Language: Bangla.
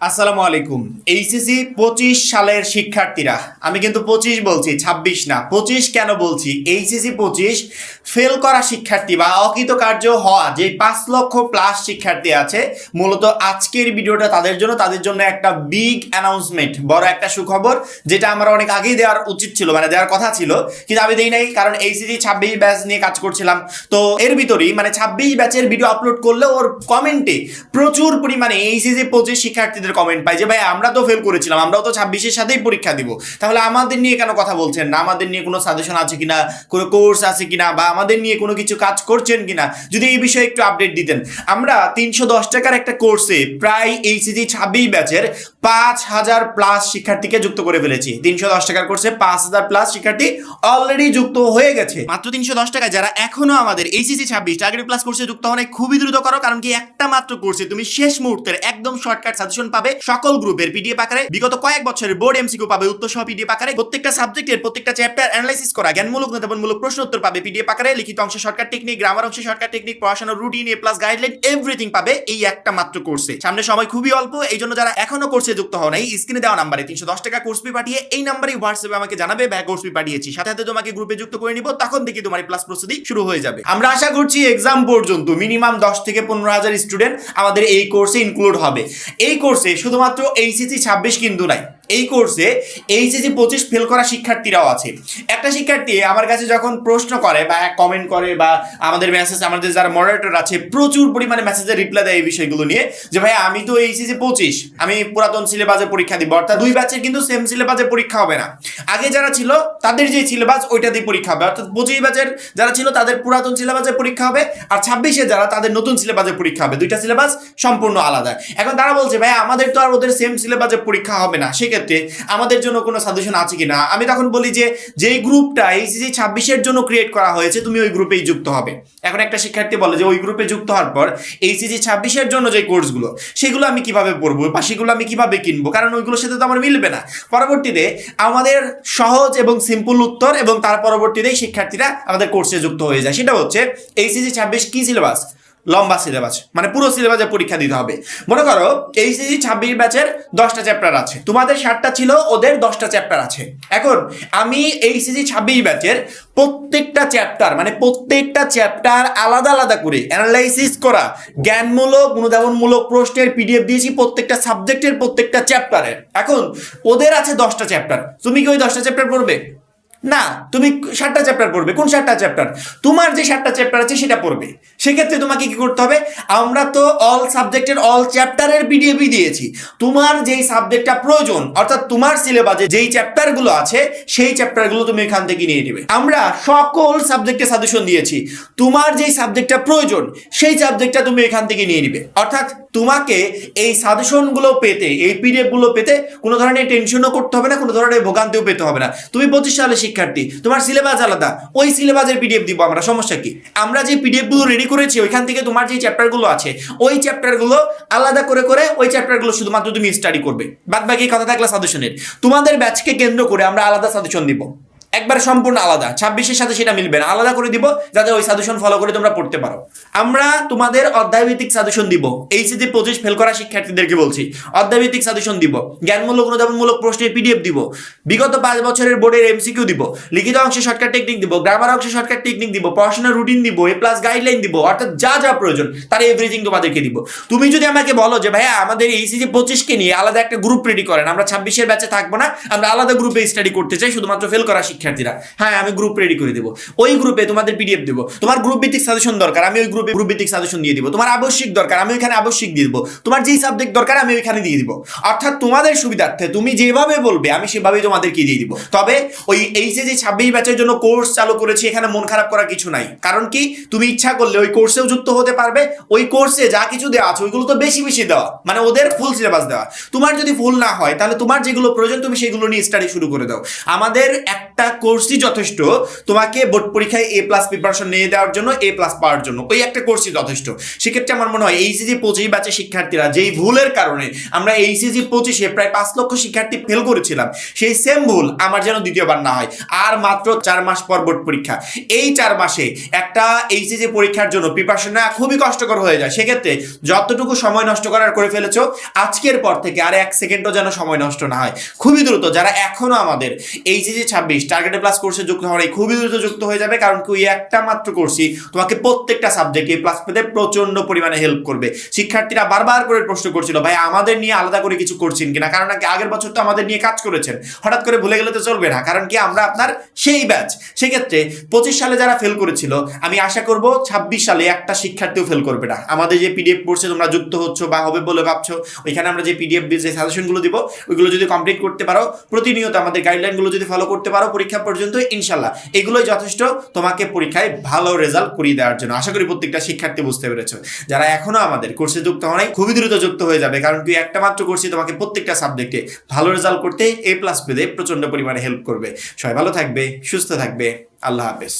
আসসালামু আলাইকুম। এইচএসি পঁচিশ সালের শিক্ষার্থীরা, আমি কিন্তু পঁচিশ বলছি, ছাব্বিশ না, পঁচিশ কেন বলছি? এইচএসি পঁচিশ ফেল করা শিক্ষার্থী বা অকৃতকার্য হওয়া যে পাঁচ লক্ষ প্লাস শিক্ষার্থী আছে, মূলত আজকের ভিডিওটা তাদের জন্য তাদের জন্য একটা বিগ অ্যানাউন্সমেন্ট বড় একটা সুখবর, যেটা আমার অনেক আগেই দেওয়ার উচিত ছিল মানে দেওয়ার কথা ছিল, কিন্তু আমি দেই নাই, কারণ এইচএসি ছাব্বিশ ব্যাচ নিয়ে কাজ করছিলাম। তো এর ভিতরেই মানে ছাব্বিশ ব্যাচের ভিডিও আপলোড করলে ওর কমেন্টে প্রচুর পরিমাণে এইচএসি পঁচিশ শিক্ষার্থীদের কমেন্ট পাই যে, ভাই, আমরা তো ফেল করেছিলাম, আমরাও তো ছাব্বিশের সাথেই পরীক্ষা দিব। তাহলে আমাদের নিয়ে কেন কথা বলছেন না? আমাদের নিয়ে কোনো সাজেশন আছে কিনা? কোনো কোর্স আছে কিনা? বা আমাদের নিয়ে কোনো কিছু কাজ করছেন কিনা? যদি এই বিষয়ে একটু আপডেট দিতেন। আমরা তিনশো দশ টাকার একটা কোর্সে প্রায় এইচএসি ছাব্বিশ ব্যাচের পাঁচ হাজার প্লাস শিক্ষার্থীকে যুক্ত করে ফেলেছি। তিনশো দশ টাকার কোর্সে পাঁচ হাজার প্লাস শিক্ষার্থী অলরেডি যুক্ত হয়ে গেছে। মাত্র তিনশো দশ টাকায় যারা এখনও আমাদের এইচএসি ছাব্বিশ টার্গেট প্লাস কোর্সে যুক্ত হওয়া খুবই দ্রুত করো, কারণ কি একটা মাত্র কোর্সে তুমি শেষ মুহূর্তের একদম শর্টকাট সাজেশন পাবে সকল গ্রুপের পিডিএফ আকারে। বিগত কয়েক বছরের বোর্ড এমসিকিউ পাবে উত্তর সহ পিডিএফ আকারে। প্রত্যেকটা সাবজেক্টের প্রত্যেকটা চ্যাপ্টার অ্যানালাইসিস করা, জ্ঞানমূলক নেতাবনমূলক প্রশ্ন উত্তর পাবে পিডিএফ আকারে। লিখিত অংশ শর্টকাট টেকনিক গ্রামার অংশে শর্টকাট টেকনিক পড়াশোনার routine A plus guideline everything পাবে এই একটা মাত্র কোর্সে সামনে সময় খুবই অল্প এই জন্য যারা এখনও কোর্সে যুক্ত হও নাই স্ক্রিনে দেওয়া নাম্বারে তিনশো দশ টাকা কোর্স ফি পাঠিয়ে এই নাম্বারে হোয়াটসঅ্যাপে আমাকে জানাবে ব্যাক কোর্স ফি পাঠিয়েছি। সাথে সাথে তোমাকে গ্রুপে যুক্ত করে নিব, তখন দেখি তোমার প্লাস প্রস্তুতি শুরু হয়ে যাবে। আমরা আশা করছি এক্সাম পর্যন্ত মিনিমাম দশ থেকে পনেরো হাজার স্টুডেন্ট আমাদের এই কোর্সে ইনক্লুড হবে। এই কোর্সে শুধুমাত্র এইচএসি ছাব্বিশ কিন্তু নাই। এই কোর্সে এইচএসি পঁচিশ ফেল করা শিক্ষার্থীরাও আছে। একটা শিক্ষার্থী আমার কাছে যখন প্রশ্ন করে বা কমেন্ট করে বা আমাদের মেসেজ আমাদের যারা মডারেটর আছে, প্রচুর পরিমাণে মেসেজে রিপ্লাই দেয় এই বিষয়গুলো নিয়ে যে ভাই আমি তো এইচএসি পঁচিশ, আমি পুরাতন সিলেবাসে পরীক্ষা দিব। অর্থাৎ দুই ব্যাচের কিন্তু সেম সিলেবাসে পরীক্ষা হবে না। আগে যারা ছিল, তাদের যে সিলেবাস ওইটা দিয়ে পরীক্ষা হবে। অর্থাৎ পঁচিশ ব্যাচের যারা ছিল, তাদের পুরাতন সিলেবাসে পরীক্ষা হবে আর ছাব্বিশে যারা, তাদের নতুন সিলেবাসে পরীক্ষা হবে। দুইটা সিলেবাস সম্পূর্ণ আলাদা। এখন তারা বলছে ভাই আমাদের তো আর ওদের সেম সিলেবাসে পরীক্ষা হবে না। সেক্ষেত্রে আমাদের জন্য কোনো সাজেশন আছে কিনা? আমি তখন বলি যে, যেই গ্রুপটা এইচএসি ছাব্বিশের জন্য ক্রিয়েট করা হয়েছে, তুমি ওই গ্রুপেই যুক্ত হবে। এখন একটা শিক্ষার্থী বলে যে, ওই গ্রুপে যুক্ত হওয়ার পর এইচএসি ছাব্বিশের জন্য যে কোর্সগুলো সেগুলো আমি কীভাবে পড়ব? বা সেগুলো আমি কীভাবে কিনবো? কারণ ওইগুলোর সাথে তো আমার মিলবে না। পরবর্তীতে আমাদের সহজ এবং সিম্পল উত্তর এবং তার পরবর্তীতেই শিক্ষার্থীরা আমাদের কোর্সে যুক্ত হয়ে যায়। সেটা হচ্ছে এইচএসি ছাব্বিশ কি সিলেবাস লম্বা সিলেবাস মানে পুরো সিলেবাসে পরীক্ষা দিতে হবে। মনে করো এইচএসি ছাব্বিশ ব্যাচের দশটা চ্যাপ্টার আছে। তোমাদের ষাটটা ছিল, ওদের দশটা চ্যাপ্টার আছে। এখন, আমি এইচএসি ছাব্বিশ ব্যাচের প্রত্যেকটা চ্যাপ্টার মানে প্রত্যেকটা চ্যাপ্টার আলাদা আলাদা করে অ্যানালাইসিস করা, জ্ঞানমূলক অনুধাবনমূলক প্রশ্নের পিডিএফ দিয়েছি প্রত্যেকটা সাবজেক্টের প্রত্যেকটা চ্যাপ্টারের এখন, ওদের আছে দশটা চ্যাপ্টার তুমি কি ওই দশটা চ্যাপ্টার পড়বে? না, তুমি ষাটটা চ্যাপ্টার পড়বে। কোন ষাটটা চ্যাপ্টার তোমার যে ষাটটা চ্যাপ্টার আছে সেটা পড়বে। সেক্ষেত্রে তোমাকে কি করতে হবে? আমরা তো অল সাবজেক্টের অল চ্যাপ্টারের পিডিএফই দিয়েছি। তোমার যেই সাবজেক্টটা প্রয়োজন, অর্থাৎ তোমার সিলেবাসে যেই চ্যাপ্টারগুলো আছে, সেই চ্যাপ্টারগুলো তুমি এখান থেকে নিয়ে নেবে। আমরা সকল সাবজেক্টে সাজেশন দিয়েছি। তোমার যেই সাবজেক্টটা প্রয়োজন, সেই সাবজেক্টটা তুমি এখান থেকে নিয়ে নিবে। অর্থাৎ তোমাকে এই সাজেশনগুলো পেতে, এই পিডিএফগুলো পেতে কোনো ধরনের টেনশনও করতে হবে না, কোনো ধরনের ভোগান্তিও পেতে হবে না। তুমি পঁচিশ সালে শিক্ষার্থী, তোমার সিলেবাস আলাদা, ওই সিলেবাসের পিডিএফ দিব আমরা, সমস্যা কি? আমরা যে পিডিএফগুলো রেডি করেছি, ওইখান থেকে তোমার যে চ্যাপ্টারগুলো আছে, ওই চ্যাপ্টারগুলো আলাদা করে করে ওই চ্যাপ্টারগুলো শুধুমাত্র তুমি স্টাডি করবে। বাদ বাকি কথা থাকলে সাজেশনের তোমাদের ব্যাচকে কেন্দ্র করে আমরা আলাদা সাজেশন দিব। একবার সম্পূর্ণ আলাদা। ছাব্বিশের সাথে সেটা মিলবে না। আলাদা করে দিব যাতে ওই সাজেশন ফলো করে তোমরা পড়তে পারো। আমরা তোমাদের অধ্যায়ভিত্তিক সাজেশন দিব। এইচএসি পঁচিশ ফেল করা শিক্ষার্থীদেরকে বলছি। অধ্যায়ভিত্তিক সাজেশন দিব। জ্ঞানমূলক অনুধাবনমূলক প্রশ্নের পিডিএফ দিব। বিগত পাঁচ বছরের বোর্ডের এমসিকিউ দিব। লিখিত অংশে শর্টকাট টেকনিক দিব। গ্রামার অংশে শর্টকাট টেকনিক দিব। পড়াশোনার রুটিন দিব। এ প্লাস গাইডলাইন দিব। অর্থাৎ যা যা প্রয়োজন, তার এভরিথিং তোমাদেরকে দিব। তুমি যদি আমাকে বলো যে, ভাইয়া, আমাদের এইচএসি পঁচিশকে নিয়ে আলাদা একটা গ্রুপ রেডি করেন। আমরা ছাব্বিশের ব্যাচে থাকব না। আমরা আলাদা গ্রুপে স্টাডি করতে চাই। শুধুমাত্র ফেল করা শিক্ষার্থীরা হ্যাঁ আমি গ্রুপ রেডি করে দেবো। ওই গ্রুপে তোমাদের পিডিএফ দেবো। তোমার গ্রুপ ভিত্তিক সাজেশন দরকার, আমি ওই গ্রুপে গ্রুপ ভিত্তিক সাজেশন দিয়ে দিব। তোমার আবশ্যিক দরকার, আমি ওইখানে আবশ্যিক দিয়ে দেবো। তোমার যেই সাবজেক্ট দরকার, আমি ওইখানে দিয়ে দিব। অর্থাৎ তোমাদের সুবিধার্থে তুমি যেভাবে বলবে, আমি সেভাবেই তোমাদেরকে দিয়ে দিব। তবে ওই এইচএসি ছাব্বিশ ব্যাচের জন্য কোর্স চালু করেছি, এখানে মন খারাপ করার কিছু নাই। কারণ কি? তুমি ইচ্ছা করলে ওই কোর্সেও যুক্ত হতে পারবে, ওই কোর্সে যা কিছু দেওয়া আছে, ওইগুলো তো বেশি বেশি দেওয়া। মানে ওদের ফুল সিলেবাস দেওয়া। তোমার যদি ফুল না হয়, তাহলে তোমার যেগুলো প্রয়োজন, তুমি সেগুলো নিয়ে স্টাডি শুরু করে দাও। আমাদের একটা কোর্সই যথেষ্ট। তোমাকে বোর্ড পরীক্ষায় এ প্লাস প্রিপারেশন নিয়ে দেওয়ার জন্য এ প্লাস পাওয়ার জন্য। ওই একটা কোর্সই যথেষ্ট। সেক্ষেত্রে আমার মনে হয় এইচএসি পঁচিশ ব্যাচের শিক্ষার্থীরা যেই ভুলের কারণে আমরা এইচএসি পঁচিশে প্রায় পাঁচ লক্ষ শিক্ষার্থী ফেল করেছিলাম, সেই সেম ভুল আমার যেন দ্বিতীয়বার না হয়। আর মাত্র চার মাস পর বোর্ড পরীক্ষা। এই চার মাসে একটা এইচএসি পরীক্ষার জন্য প্রিপারেশন নেওয়া খুবই কষ্টকর হয়ে যায়। সেক্ষেত্রে যতটুকু সময় নষ্ট করার করে ফেলেছো, আজকের পর থেকে আর এক সেকেন্ডও যেন সময় নষ্ট না হয়। খুবই দ্রুত যারা এখনও আমাদের এইচএসি ছাব্বিশ টার্গেটে প্লাস কোর্সে যুক্ত হওয়ার খুবই দ্রুত যুক্ত হয়ে যাবে, কারণ কি একটা মাত্র কোর্সই তোমাকে প্রত্যেকটা সাবজেক্টে প্লাস পেতে প্রচণ্ড পরিমাণে হেল্প করবে। শিক্ষার্থীরা বারবার করে প্রশ্ন করছিল, ভাই, আমাদের নিয়ে আলাদা করে কিছু করছেন কিনা? কারণ নাকি আগের বছর তো আমাদের নিয়ে কাজ করেছেন। হঠাৎ করে ভুলে গেলে তো চলবে না, কারণ কি আমরা আপনার সেই ব্যাচ সেক্ষেত্রে পঁচিশ সালে যারা ফেল করেছিল, আমি আশা করব ছাব্বিশ সালে একটা শিক্ষার্থীও ফেল করবে না। আমাদের যে পিডিএফ কোর্সে তোমরা যুক্ত হচ্ছ বা হবে বলে ভাবছ, ওইখানে আমরা যে পিডিএফ যে সাজেশনগুলো দিব, ওইগুলো যদি কমপ্লিট করতে পারো, প্রতিনিয়ত আমাদের গাইডলাইনগুলো যদি ফলো করতে পারো পরীক্ষা পর্যন্ত ইনশাল্লাহ এগুলোই যথেষ্ট তোমাকে পরীক্ষায় ভালো রেজাল্ট করিয়ে দেওয়ার জন্য। আশা করি প্রত্যেকটা শিক্ষার্থী বুঝতে পেরেছ। যারা এখনও আমাদের কোর্সে যুক্ত হয় খুবই দ্রুত যুক্ত হয়ে যাবে, কারণ তুই একটা মাত্র কোর্সে তোমাকে প্রত্যেকটা সাবজেক্টে ভালো রেজাল্ট করতে এ প্লাস পেতে প্রচণ্ড পরিমাণে হেল্প করবে। সবাই ভালো থাকবে, সুস্থ থাকবে। আল্লাহ হাফেজ।